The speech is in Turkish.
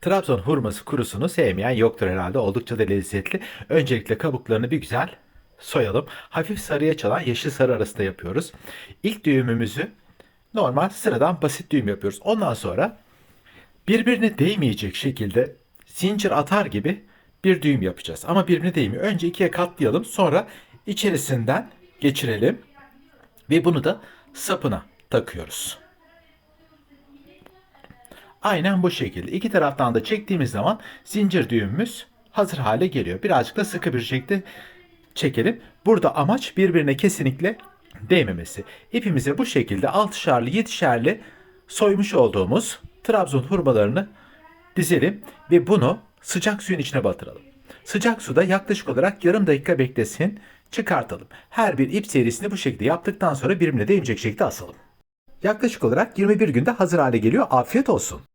Trabzon hurması kurusunu sevmeyen yoktur herhalde. Oldukça da lezzetli. Öncelikle kabuklarını bir güzel soyalım. Hafif sarıya çalan yeşil sarı arasında yapıyoruz. İlk düğümümüzü normal sıradan basit düğüm yapıyoruz. Ondan sonra birbirine değmeyecek şekilde zincir atar gibi bir düğüm yapacağız. Ama birbirine değmiyor. Önce ikiye katlayalım. Sonra içerisinden geçirelim. Ve bunu da sapına takıyoruz. Aynen bu şekilde. İki taraftan da çektiğimiz zaman zincir düğümümüz hazır hale geliyor. Birazcık da sıkı bir şekilde çekelim. Burada amaç birbirine kesinlikle değmemesi. İpimize bu şekilde altışarlı yedişerli soymuş olduğumuz Trabzon hurmalarını dizelim ve bunu sıcak suyun içine batıralım. Sıcak suda yaklaşık olarak yarım dakika beklesin, çıkartalım. Her bir ip serisini bu şekilde yaptıktan sonra birbirine değmeyecek şekilde asalım. Yaklaşık olarak 21 günde hazır hale geliyor. Afiyet olsun.